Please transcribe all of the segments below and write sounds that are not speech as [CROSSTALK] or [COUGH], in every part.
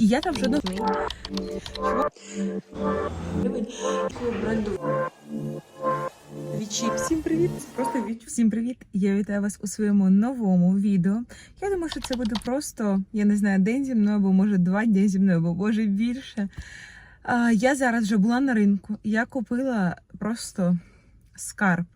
І я там вже до бренду Вічі. Всім привіт! Просто Віч. Всім привіт! Я вітаю вас у своєму новому відео. Я думаю, що це буде просто, я не знаю, день зі мною, або може два дні зі мною, або може більше. А, я зараз вже була на ринку. Я купила просто скарб.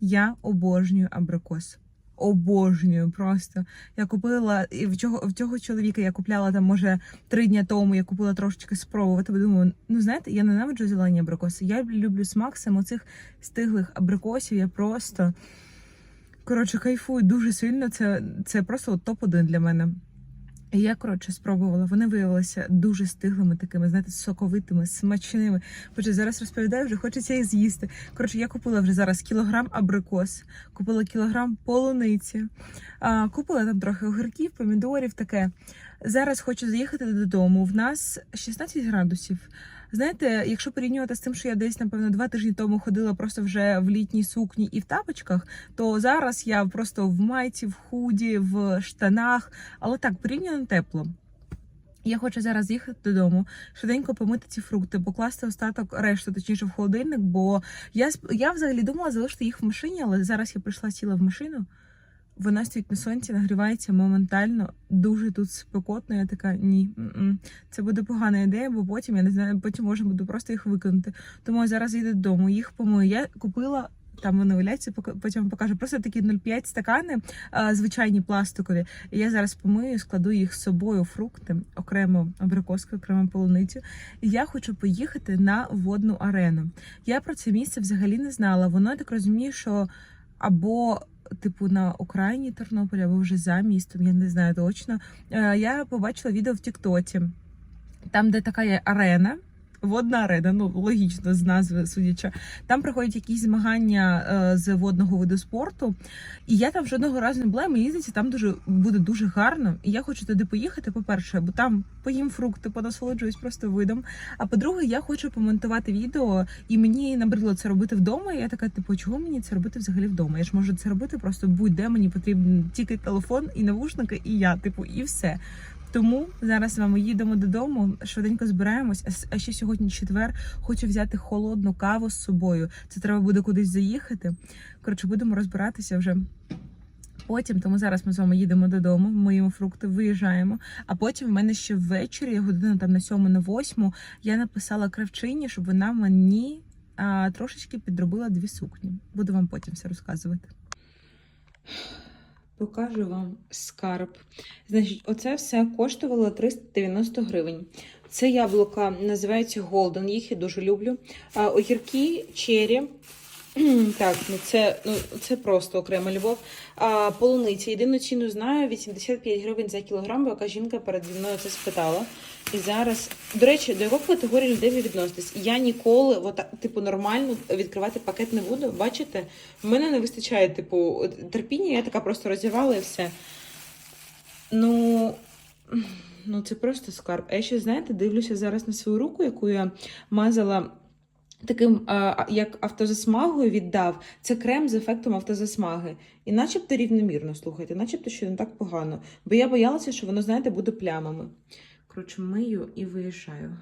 Я обожнюю абрикос. Обожнюю просто. Я купила і в цього, в цього чоловіка я купляла там, може, три дні тому. Я купила трошечки спробувати. Бо думаю, ну знаєте, я ненавиджу зелені абрикоси. Я люблю смак саме цих стиглих абрикосів. Я просто коротше кайфую дуже сильно. Це, це просто топ-1 для мене. Я, коротше, спробувала. Вони виявилися дуже стиглими, такими, знаєте, соковитими, смачними. Хоча зараз розповідаю, вже хочеться їх з'їсти. Коротше, я купила вже зараз кілограм абрикос, купила кілограм полуниці, а, купила там трохи огірків, помідорів, таке. Зараз хочу заїхати додому. В нас 16 градусів. Знаєте, якщо порівнювати з тим, що я десь, напевно, два тижні тому ходила просто вже в літній сукні і в тапочках, то зараз я просто в майці, в худі, в штанах, але так порівняно тепло. Я хочу зараз їхати додому, швиденько помити ці фрукти, покласти остаток решту, точніше в холодильник, бо я я взагалі думала залишити їх в машині, але зараз я прийшла сіла в машину. Вона стоїть на сонці, нагрівається моментально, дуже тут спекотно. Я така ні, це буде погана ідея, бо потім я не знаю, потім можна буде просто їх викинути. Тому я зараз їду додому, їх помию. Я купила. Там вони валяються, потім покажу. Просто такі 0,5 стакани, звичайні пластикові. І я зараз помию, складу їх з собою фрукти, окремо абрикоски, окремо полуницю. І я хочу поїхати на водну арену. Я про це місце взагалі не знала. Воно я так розумію, що або типу на окраїні Тернополя, або вже за містом, я не знаю точно. Е, Я побачила відео в Тіктоці, там, де така є арена. Водна арена, ну логічно з назви судячи. Там проходять якісь змагання е, з водного виду спорту. І я там жодного разу не була. Мені здається, там дуже буде дуже гарно. І я хочу туди поїхати. По-перше, бо там поїм фрукти, понасолоджуюсь просто видом. А по-друге, я хочу помонтувати відео, і мені набридло це робити вдома. І я така, типу, чого мені це робити взагалі вдома? Я ж можу це робити просто будь-де мені потрібен тільки телефон і навушники, і я, типу, і все. Тому зараз з вами їдемо додому, швиденько збираємось. А ще сьогодні четвер. Хочу взяти холодну каву з собою. Це треба буде кудись заїхати. Коротше, будемо розбиратися вже. Потім, тому зараз ми з вами їдемо додому, миємо фрукти, виїжджаємо. А потім в мене ще ввечері, година там на сьому, на восьму, я написала кравчині, щоб вона мені а, трошечки підробила дві сукні. Буду вам потім все розказувати. Покажу вам скарб. Значить, оце все коштувало 390 гривень. Це яблука називається Голден, їх я дуже люблю. Огірки, чері. [CLEARS THROAT] Так, ну це, ну це просто окрема любов. А, полуниця. Єдину ціну знаю 85 гривень за кілограм, бо яка жінка перед мною це спитала. І зараз, до речі, до якої категорії людей ви відноситесь? Я ніколи, от, типу, нормально відкривати пакет не буду. Бачите, в мене не вистачає, типу, терпіння, я така просто розірвала і все. Ну, ну це просто скарб. А я ще, знаєте, дивлюся зараз на свою руку, яку я мазала таким, а, як автозасмагою віддав. Це крем з ефектом автозасмаги. І начебто рівномірно, слухайте, начебто, що не так погано. Бо я боялася, що воно, знаєте, буде плямами. Коротше, мию і виїжджаю.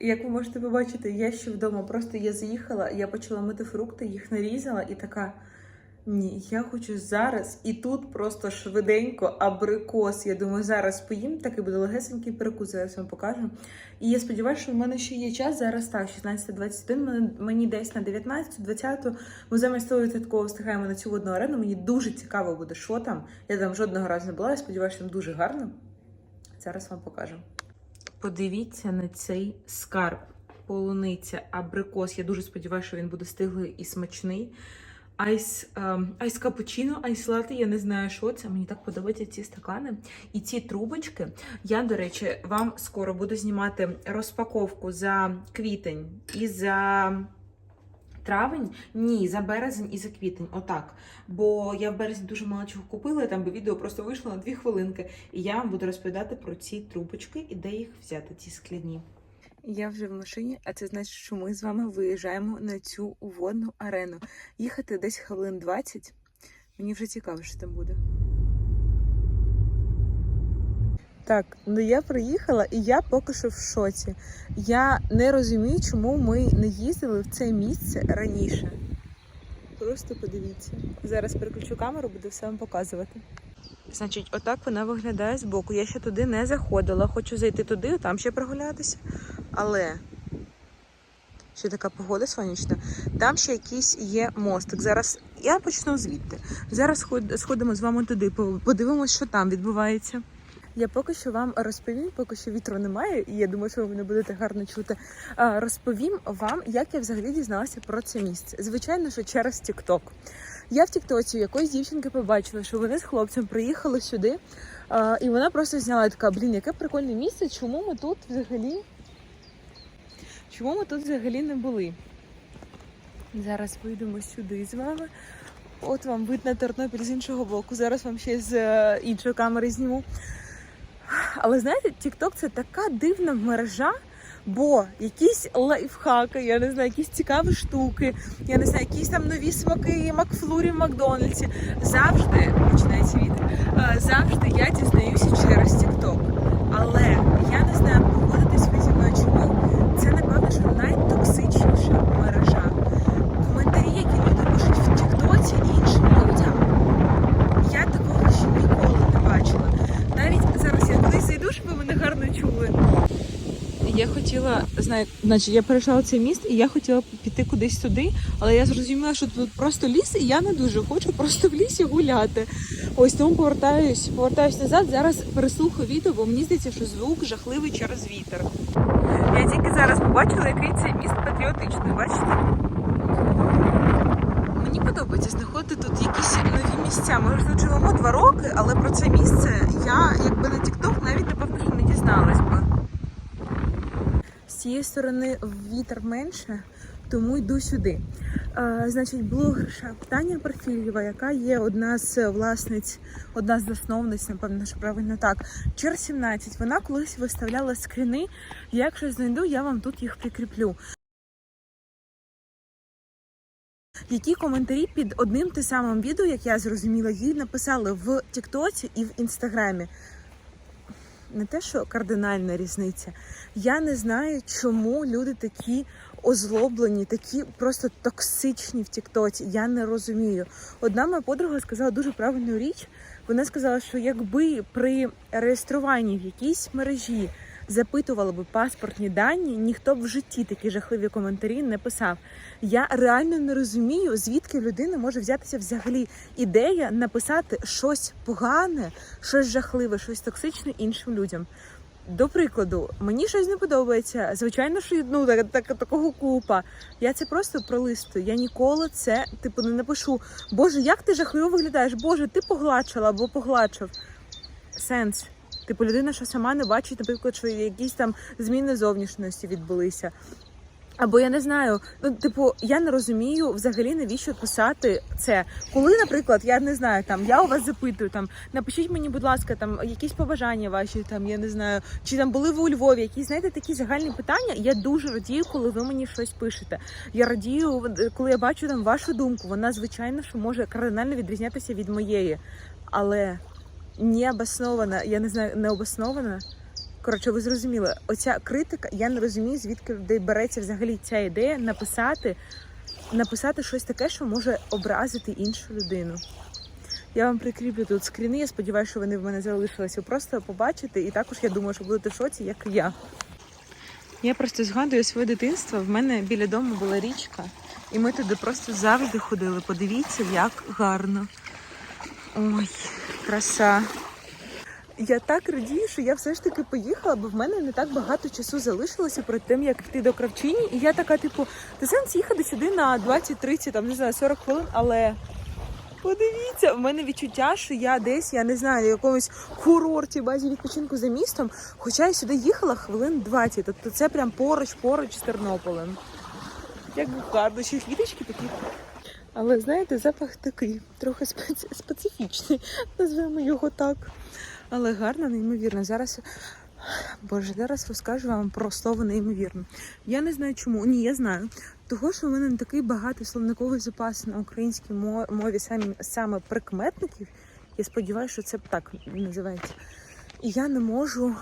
Як ви можете побачити, я ще вдома просто я заїхала, я почала мити фрукти, їх нарізала і така. Ні, я хочу зараз і тут просто швиденько абрикос. Я думаю, зараз поїм, такий буде легесенький перекус, зараз вам покажу. І я сподіваюся, що в мене ще є час. Зараз так, 16.21, мені, десь на 19-20. Ми замість 100% встигаємо на цю водну арену. Мені дуже цікаво буде, що там. Я там жодного разу не була, я сподіваюся, там дуже гарно. Зараз вам покажу. Подивіться на цей скарб. Полуниця, абрикос. Я дуже сподіваюся, що він буде стиглий і смачний. Айс, ем, айс капучино, айс лати, я не знаю, що це. Мені так подобаються ці стакани. І ці трубочки. Я, до речі, вам скоро буду знімати розпаковку за квітень і за травень. Ні, за березень і за квітень. Отак. Бо я в березні дуже мало чого купила, там би відео просто вийшло на дві хвилинки. І я вам буду розповідати про ці трубочки і де їх взяти, ці скляні. Я вже в машині, а це значить, що ми з вами виїжджаємо на цю водну арену. Їхати десь хвилин 20. Мені вже цікаво, що там буде. Так, ну я приїхала і я поки що в шоці. Я не розумію, чому ми не їздили в це місце раніше. Просто подивіться. Зараз переключу камеру, буду все вам показувати. Значить, отак вона виглядає збоку. Я ще туди не заходила. Хочу зайти туди, там ще прогулятися. Але ще така погода сонячна. Там ще якийсь є мостик. Зараз я почну звідти. Зараз сходимо з вами туди, по- подивимось, що там відбувається. Я поки що вам розповім, поки що вітру немає, і я думаю, що ви мене будете гарно чути. Розповім вам, як я взагалі дізналася про це місце. Звичайно, що через TikTok. Я в Тіктоці якоїсь дівчинки побачила, що вони з хлопцем приїхали сюди, а, і вона просто зняла така: блін, яке прикольне місце. Чому ми тут взагалі? Чому ми тут взагалі не були? Зараз вийдемо сюди з вами. От вам вид на Тернопіль з іншого боку. Зараз вам ще з е, іншої камери зніму. Але знаєте, TikTok це така дивна мережа, бо якісь лайфхаки, я не знаю, якісь цікаві штуки, я не знаю, якісь там нові смаки Макфлурі в Макдональдсі. Завжди починається вітер. е, Завжди я дізнаюся через TikTok. Але я не знаю, погодитись ви зі мною чому. Це напевно, що найтоксичніша мережа. Коментарі, які люди пишуть в Тіктоці іншим людям. Я такого ще ніколи не бачила. Навіть зараз я кудись зайду, щоб ви мене гарно чули. Я хотіла, знаю, значить, я перейшла цей міст, і я хотіла піти кудись туди, але я зрозуміла, що тут просто ліс, і я не дуже хочу просто в лісі гуляти. Ось тому повертаюсь, повертаюсь назад. Зараз переслухаю відео, бо мені здається, що звук жахливий через вітер. Я тільки зараз побачила, який цей міст патріотичний. Бачите? Мені подобається знаходити тут якісь нові місця. Ми вже тут живемо два роки, але про це місце я, якби на TikTok, навіть напевно, що не дізналась би. Цієї сторони вітер менше, тому йду сюди. Е, значить, блогерша Таня Парфілєва, яка є одна з власниць, одна з засновниць, напевно, що правильно так. Чер 17. Вона колись виставляла скріни. Якщо знайду, я вам тут їх прикріплю. Які коментарі під одним те самим відео, як я зрозуміла, їй написали в Тіктоці і в Інстаграмі. Не те, що кардинальна різниця. Я не знаю, чому люди такі озлоблені, такі просто токсичні в Тіктоці. Я не розумію. Одна моя подруга сказала дуже правильну річ. Вона сказала, що якби при реєструванні в якійсь мережі запитували би паспортні дані, ніхто б в житті такі жахливі коментарі не писав. Я реально не розумію, звідки в людини може взятися взагалі ідея написати щось погане, щось жахливе, щось токсичне іншим людям. До прикладу, мені щось не подобається. Звичайно, що ну так, так, такого купа. Я це просто пролистую. Я ніколи це типу не напишу. Боже, як ти жахливо виглядаєш? Боже, ти погладшила або погладшив. Сенс. Типу, людина, що сама не бачить, наприклад, що якісь там зміни зовнішності відбулися. Або я не знаю, ну типу, я не розумію взагалі навіщо писати це. Коли, наприклад, я не знаю, там я у вас запитую, там напишіть мені, будь ласка, там якісь побажання ваші, там я не знаю, чи там були ви у Львові, якісь знаєте такі загальні питання. Я дуже радію, коли ви мені щось пишете. Я радію, коли я бачу там вашу думку. Вона звичайно що може кардинально відрізнятися від моєї, але не обоснована, я не знаю, не обоснована. Коротше, ви зрозуміли, оця критика, я не розумію, звідки де береться взагалі ця ідея написати, написати щось таке, що може образити іншу людину. Я вам прикріплю тут скріни, я сподіваюся, що вони в мене залишилися. Просто побачите, і також я думаю, що будете в шоці, як і я. Я просто згадую своє дитинство. В мене біля дому була річка, і ми туди просто завжди ходили. Подивіться, як гарно. Ой, краса. Я так радію, що я все ж таки поїхала, бо в мене не так багато часу залишилося перед тим, як йти до кравчині. І я така, типу, ти сенс їхати сюди на 20-30, там не знаю, 40 хвилин, але подивіться, в мене відчуття, що я десь, я не знаю, в якомусь курорті, базі відпочинку за містом. Хоча я сюди їхала хвилин 20. Тобто це прям поруч, поруч з Тернополем. Як гарно, ще квіточки такі. Але знаєте, запах такий, трохи специ... специфічний, [LAUGHS] назвемо його так. Але гарно, неймовірно. Зараз. Боже, зараз розкажу вам про слово неймовірно. Я не знаю чому. Ні, я знаю. Того, що в мене не такий багатий словниковий запас на українській мові самі, саме прикметників. Я сподіваюся, що це так називається. І я не можу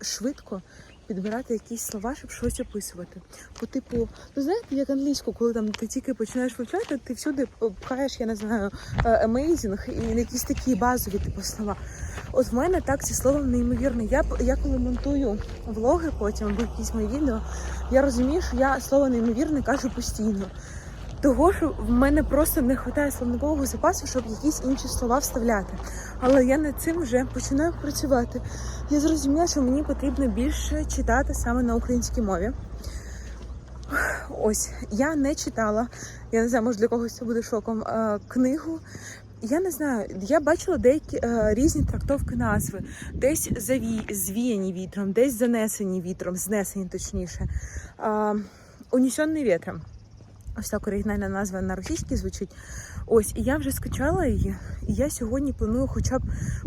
швидко підбирати якісь слова, щоб щось описувати. По типу, ну знаєте, як англійську, коли там ти тільки починаєш вивчати, ти всюди пхаєш, я не знаю, е, amazing і якісь такі базові типу слова. От в мене так ці слова неймовірні. Я я коли монтую влоги потім або якісь мої відео, я розумію, що я слово неймовірне кажу постійно. Того, що в мене просто не вистачає словникового запасу, щоб якісь інші слова вставляти. Але я над цим вже починаю працювати. Я зрозуміла, що мені потрібно більше читати саме на українській мові. Ось я не читала. Я не знаю, може для когось це буде шоком. е, Книгу. Я не знаю, я бачила деякі е, різні трактовки назви. Десь заві, звіяні вітром, десь занесені вітром, знесені точніше. Е, Унесенний вітром. Ось так оригінальна назва на російській звучить. Ось, і я вже скачала її, і я сьогодні планую хоча б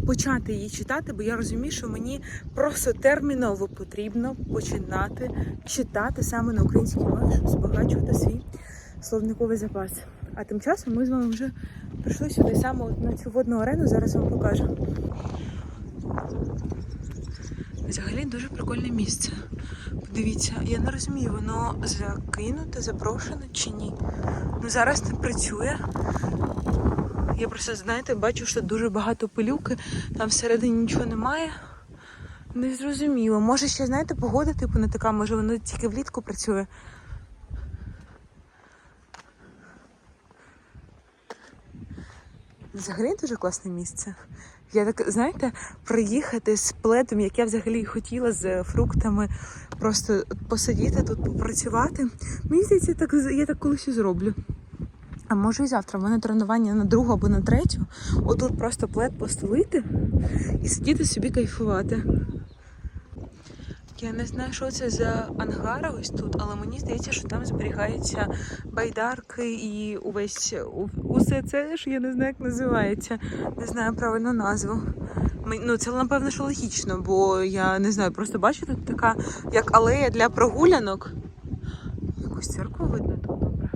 почати її читати, бо я розумію, що мені просто терміново потрібно починати читати саме на українській мові, щоб збагачувати свій словниковий запас. А тим часом ми з вами вже прийшли сюди саме на цю водну арену. Зараз вам покажу. Взагалі дуже прикольне місце. Подивіться, я не розумію, воно закинуте, заброшене чи ні. Ну зараз не працює. Я просто, знаєте, бачу, що дуже багато пилюки, там всередині нічого немає. Не зрозуміло. Може ще, знаєте, погода типу не така, може воно тільки влітку працює. Взагалі дуже класне місце. Я так, знаєте, приїхати з пледом, як я взагалі хотіла з фруктами, просто посидіти тут, попрацювати. Мені здається, так, я так колись і зроблю. А може і завтра. В мене тренування на другу або на третю. Отут просто плед постелити і сидіти собі кайфувати. Я не знаю, що це за ангари ось тут, але мені здається, що там зберігаються байдарки і увесь усе це, що я не знаю, як називається. Не знаю правильну назву. Ну, це напевно, що логічно, бо я не знаю, просто бачу тут така як алея для прогулянок. Якусь церкву видно тут добре.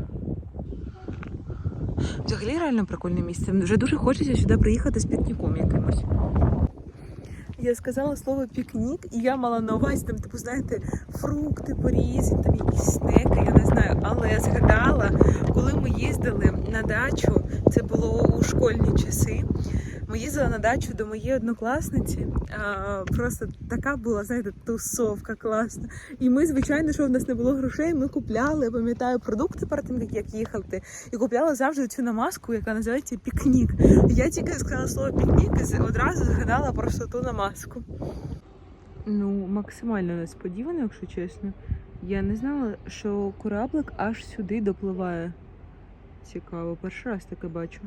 Взагалі реально прикольне місце. Вже дуже хочеться сюди приїхати з пікніком якимось. Я сказала слово пікнік, і я мала на увазі там, типу, знаєте, фрукти порізані, там якісь снеки, я не знаю. Але я згадала, коли ми їздили на дачу, це було у школьні часи. Ми їздили на дачу до моєї однокласниці. А, просто така була, знаєте, тусовка класна. І ми, звичайно, що в нас не було грошей, ми купляли, пам'ятаю, продукти перед тим, як- їхати, і купляли завжди цю намазку, яка називається пікнік. Я тільки сказала слово пікнік і одразу згадала просто ту намазку. Ну, максимально несподівано, якщо чесно. Я не знала, що кораблик аж сюди допливає. Цікаво, перший раз таке бачу.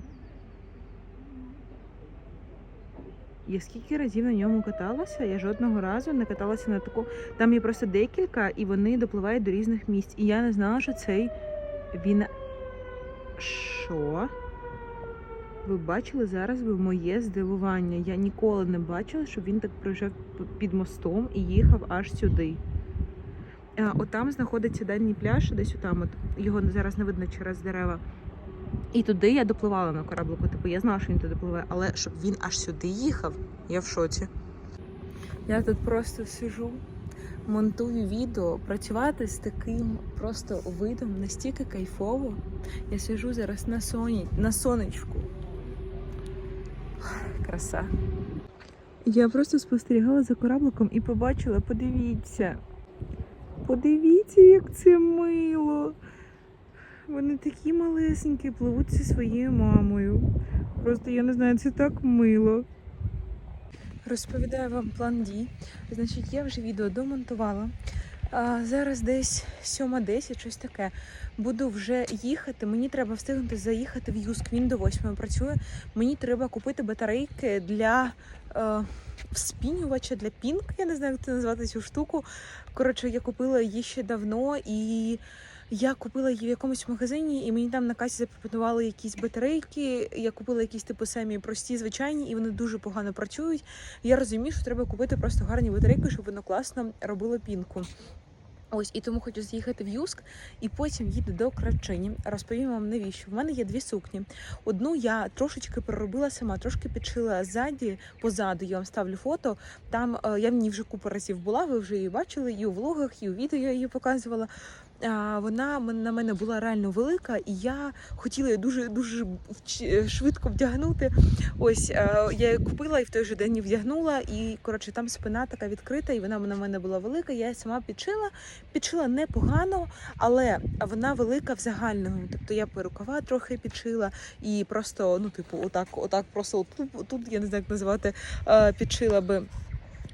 Я скільки разів на ньому каталася, я жодного разу не каталася на таку. Там є просто декілька, і вони допливають до різних місць. І я не знала, що цей він. Що? Ви бачили зараз би моє здивування. Я ніколи не бачила, щоб він так проїжджав п- під мостом і їхав аж сюди. Е, Отам знаходиться дальній пляж, десь отам. От його зараз не видно через дерева. І туди я допливала на кораблику. Типу, я знала, що він туди пливе, але щоб він аж сюди їхав, я в шоці. Я тут просто сижу, монтую відео, працювати з таким просто видом настільки кайфово. Я сижу зараз на соні, на сонечку. Краса. Я просто спостерігала за корабликом і побачила, подивіться. Подивіться, як це мило. Вони такі малесенькі, пливуть зі своєю мамою. Просто я не знаю, це так мило. Розповідаю вам план дій. Значить, я вже відео домонтувала. А, зараз десь 7.10, щось таке. Буду вже їхати. Мені треба встигнути заїхати в Юск. Він до 8 працює. Мені треба купити батарейки для е, вспінювача, для пінк. Я не знаю, як це назвати цю штуку. Коротше, я купила її ще давно і. Я купила її в якомусь магазині, і мені там на касі запропонували якісь батарейки. Я купила якісь типу самі прості, звичайні, і вони дуже погано працюють. Я розумію, що треба купити просто гарні батарейки, щоб воно класно робило пінку. Ось і тому хочу з'їхати в Юск і потім їду до Кравчині. Розповім вам навіщо. В мене є дві сукні. Одну я трошечки переробила сама, трошки підшила ззаді, позаду. Я вам ставлю фото. Там е, я в ній вже купу разів була. Ви вже її бачили і у влогах, і у відео я її показувала. Вона на мене була реально велика, і я хотіла її дуже дуже швидко вдягнути. Ось я її купила і в той же день вдягнула. І коротше, там спина така відкрита, і вона на мене була велика. Я її сама підшила. Підшила непогано, але вона велика в загальному. Тобто я по рукава трохи підшила і просто, ну, типу, отак, отак, просто тут, тут я не знаю, як називати, підшила би.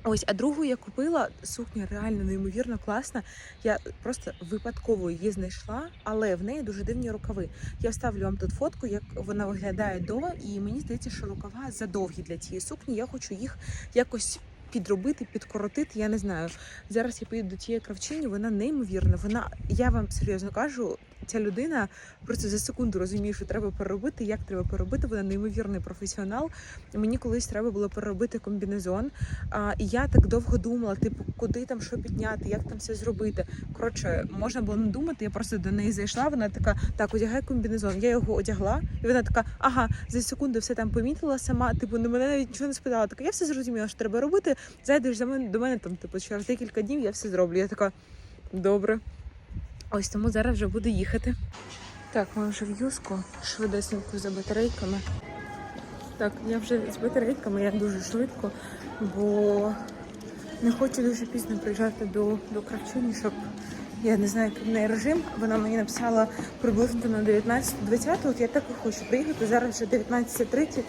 Ось, а другу я купила сукня реально неймовірно класна. Я просто випадково її знайшла, але в неї дуже дивні рукави. Я вставлю вам тут фотку, як вона виглядає до, і мені здається, що рукава задовгі для цієї сукні. Я хочу їх якось. Підробити, підкоротити, я не знаю. Зараз я поїду до тієї кравчині, вона неймовірна. Вона, я вам серйозно кажу, ця людина просто за секунду розуміє, що треба переробити, як треба переробити. Вона неймовірний професіонал. Мені колись треба було переробити комбінезон. А, і я так довго думала, типу, куди там що підняти, як там все зробити. Коротше, можна було не думати. Я просто до неї зайшла. Вона така, так, одягай комбінезон. Я його одягла, і вона така, ага, за секунду все там помітила сама. Типу, на мене навіть нічого не спитала. Така, я все зрозуміла, що треба робити. Зайдеш за мене до мене там, типу, через декілька днів я все зроблю. Я така, добре. Ось тому зараз вже буду їхати. Так, ми вже в юску, швидесенько за батарейками. Так, я вже з батарейками, я дуже швидко, бо не хочу дуже пізно приїжджати до, до Кравчині, щоб я не знаю, який в неї режим. Вона мені написала приблизно на 19-20, от я так і хочу приїхати. Зараз вже 19.30,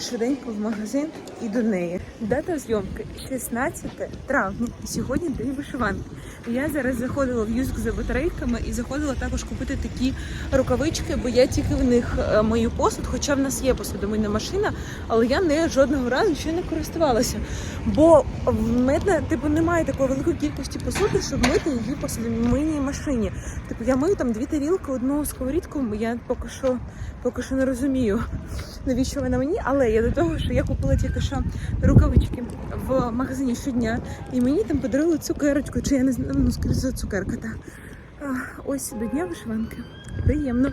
швиденько в магазин і до неї. Дата зйомки 16 травня. Сьогодні день вишиванки. Я зараз заходила в юзк за батарейками і заходила також купити такі рукавички, бо я тільки в них е, мою посуд, хоча в нас є посудомийна машина, але я нею жодного разу ще не користувалася. Бо в мене типу немає такої великої кількості посуди, щоб мити її посудомийній машині. Типу я мию там дві тарілки, одну сковорідку. Я поки що поки що не розумію, навіщо вона мені, але я до того, що я купила тільки що рукавички в магазині щодня, і мені там подарили цукерочку, чи я не знаю, ну скоріше за цукерка. Та. А, Ось до дня вишиванки. Приємно.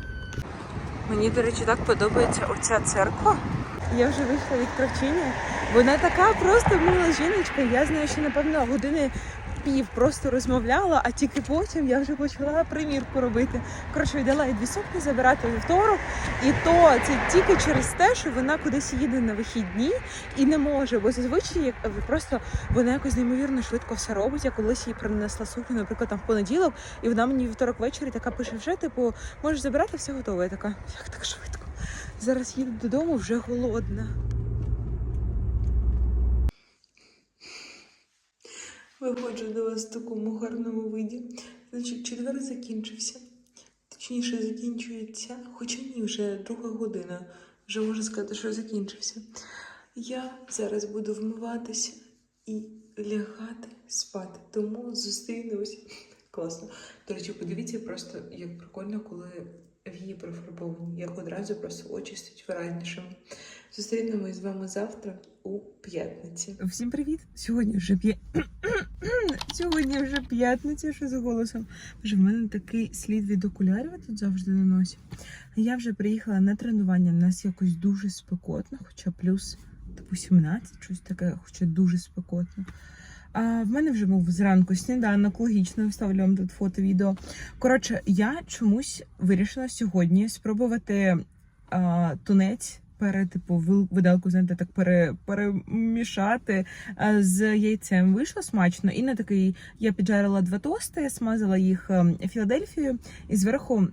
Мені, до речі, так подобається оця церква. Я вже вийшла від кравчині. Вона така просто мила жіночка. Я з нею ще, напевно, години пів просто розмовляла, а тільки потім я вже почала примірку робити. Коротше, віддала їй дві сукні забирати вівторок. І то це тільки через те, що вона кудись їде на вихідні і не може, бо зазвичай як просто вона якось неймовірно швидко все робить. Я колись їй принесла сукню, наприклад, там в понеділок, і вона мені вівторок ввечері така пише: вже типу, можеш забирати все готове. Я така, як так швидко. Зараз їду додому, вже голодна. Виходжу до вас в такому гарному виді. Значить, четвер закінчився. Точніше, закінчується, хоча ні, вже друга година. Вже можна сказати, що закінчився. Я зараз буду вмиватися і лягати спати. Тому зустрінемось. Класно. До речі, подивіться просто, як прикольно, коли вії профарбовані. Як одразу просто очі стають виразнішими. Зустрінемось з вами завтра у п'ятниці. Всім привіт! Сьогодні вже п'я... [CLEARS THROAT] Сьогодні вже п'ятниця, що з голосом. Вже в мене такий слід від окулярів тут завжди на носі. Я вже приїхала на тренування. У нас якось дуже спекотно, хоча плюс типу 17, щось таке, хоча дуже спекотно. А в мене вже був зранку сніданок, логічно вставлю вам тут фото, відео. Коротше, я чомусь вирішила сьогодні спробувати а, тунець. Пере, типу, виделку, знаєте, так пере, перемішати з яйцем. Вийшло смачно. І на такий я піджарила два тости, я смазала їх ем, Філадельфією, і зверху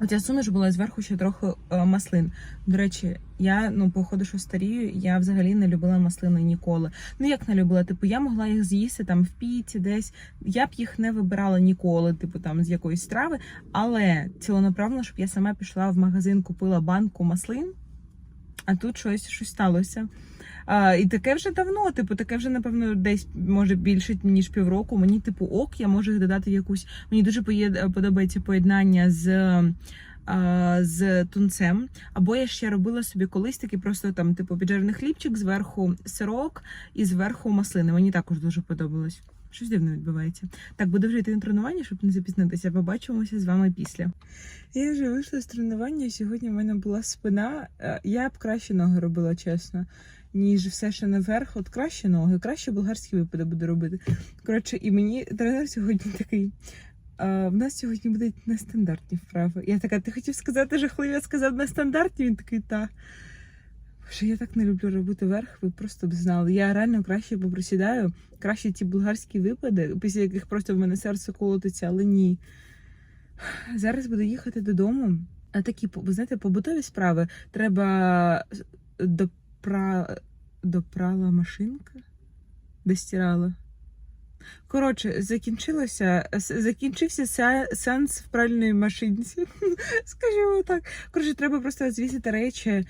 оця суміш була зверху ще трохи е, маслин. До речі, я ну походу, що старію, я взагалі не любила маслини ніколи. Ну як не любила? Типу, я могла їх з'їсти там в піці, десь. Я б їх не вибирала ніколи, типу там з якоїсь страви. Але цілонаправно, щоб я сама пішла в магазин, купила банку маслин, а тут щось, щось сталося. А, і таке вже давно, типу, таке вже, напевно, десь може більше ніж півроку. Мені, типу, ок, я можу додати якусь. Мені дуже поєд- подобається поєднання з. З тунцем, або я ще робила собі колись такий просто там, типу, піджарений хлібчик, зверху сирок і зверху маслини. Мені також дуже подобалось. Щось дивно відбувається. Так, буду вже йти на тренування, щоб не запізнитися. Побачимося з вами після. Я вже вийшла з тренування. Сьогодні в мене була спина. Е, Я б краще ноги робила, чесно, ніж все ще наверх. От краще ноги, краще болгарські випади буду робити. Коротше, і мені тренер сьогодні такий. А, в нас сьогодні будуть нестандартні вправи. Я така, ти хотів сказати жахливо, я сказав нестандартні. Він такий, та. Боже, я так не люблю робити верх, ви просто б знали. Я реально краще попросідаю, краще ті болгарські випади, після яких просто в мене серце колотиться, але ні. Зараз буду їхати додому. А такі, ви знаєте, побутові справи. Треба допра... допрала машинка? Достирала. Коротше, закінчилося, закінчився ся- сеанс в пральній машинці. [LAUGHS] Скажімо так. Коротше, треба просто звісити речі.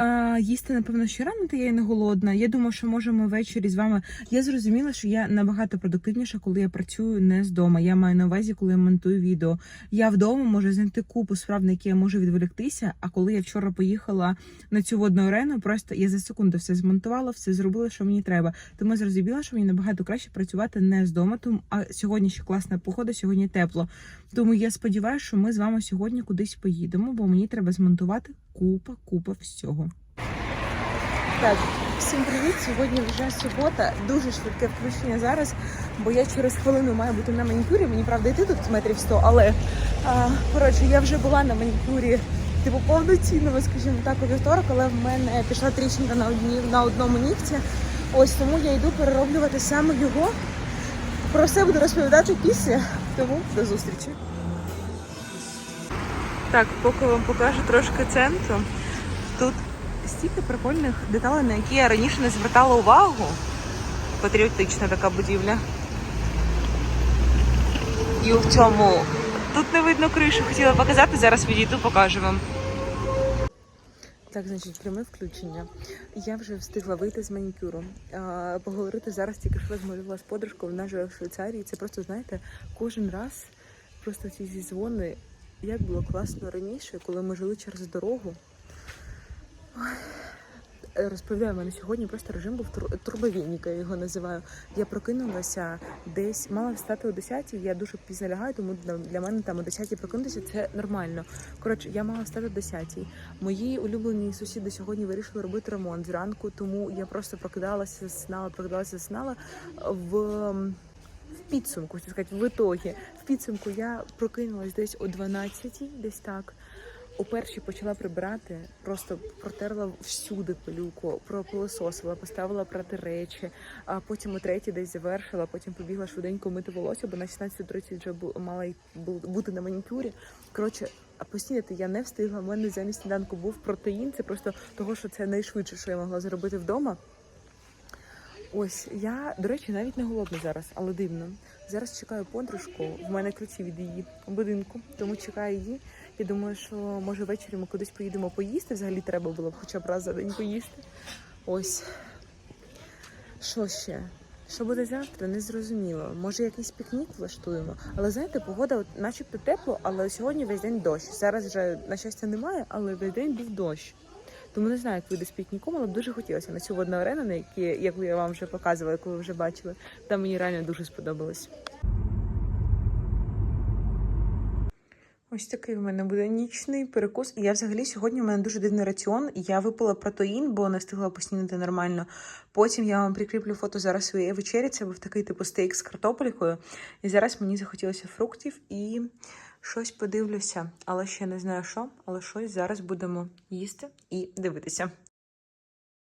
А, їсти, напевно, ще рано, та я і не голодна. Я думаю, що можемо ввечері з вами. Я зрозуміла, що я набагато продуктивніша, коли я працюю не з дому. Я маю на увазі, коли я монтую відео. Я вдома можу знайти купу справ, на які я можу відволіктися. А коли я вчора поїхала на цю водну арену, просто я за секунду все змонтувала, все зробила, що мені треба. Тому я зрозуміла, що мені набагато краще працювати не з дому. Тому а сьогодні ще класна погода, сьогодні тепло. Тому я сподіваюся, що ми з вами сьогодні кудись поїдемо, бо мені треба змонтувати купа, купа всього. Так, всім привіт! Сьогодні вже субота. Дуже швидке включення зараз, бо я через хвилину маю бути на манікюрі. Мені правда йти тут метрів 100, але а, коротше, я вже була на манікюрі. Типу повноцінному, скажімо так, у вівторок, але в мене пішла тріщинка на одні на одному нігті. Ось тому я йду перероблювати саме його. Про все буду розповідати після. Тому до зустрічі. Так, поки вам покажу трошки центру. Тут стільки прикольних деталей, на які я раніше не звертала увагу. Патріотична така будівля. І в цьому тут не видно кришу. Хотіла показати, зараз відійду, покажу вам. Так, значить, пряме включення. Я вже встигла вийти з манікюру. А, поговорити зараз тільки що розмовляла з подружкою, вона живе в Швейцарії. Це просто, знаєте, кожен раз просто ці зізвони, як було класно раніше, коли ми жили через дорогу. Розповідаю, мене сьогодні просто режим був тур- я його називаю. Я прокинулася десь, мала встати о 10 я дуже пізно лягаю, тому для- мене там о 10 прокинутися це нормально. Коротше, я мала встати о 10 Мої улюблені сусіди сьогодні вирішили робити ремонт зранку, тому я просто прокидалася, знала, прокидалася, знала в. В підсумку, сказати, в ітогі. В підсумку я прокинулась десь о 12 десь так. У першій почала прибирати, просто протерла всюди пилюку, пропилососила, поставила прати речі, а потім у третій десь завершила, потім побігла швиденько мити волосся, бо на 16.30 вже мала й бу- бути на манікюрі. Коротше, а поснідати я не встигла. У мене замість сніданку був протеїн. Це просто того, що це найшвидше, що я могла зробити вдома. Ось я, до речі, навіть не голодна зараз, але дивно. Зараз чекаю подружку. В мене ключі від її будинку, тому чекаю її. Я думаю, що може ввечері ми кудись поїдемо поїсти. Взагалі треба було б хоча б раз за день поїсти. Ось. Що ще? Що буде завтра, не зрозуміло. Може, якийсь пікнік влаштуємо. Але знаєте, погода от, начебто тепло, але сьогодні весь день дощ. Зараз вже, на щастя, немає, але весь день був дощ. Тому не знаю, як вийде з пікніком, але дуже хотілося на цю водну арену, на які, яку я вам вже показувала, яку ви вже бачили. Там мені реально дуже сподобалось. Ось такий в мене буде нічний перекус. І я взагалі сьогодні у мене дуже дивний раціон. Я випила протеїн, бо не встигла поснідати нормально. Потім я вам прикріплю фото зараз своєї вечері. Це був такий типу стейк з картопелькою. І зараз мені захотілося фруктів і щось подивлюся. Але ще не знаю що, але щось зараз будемо їсти і дивитися.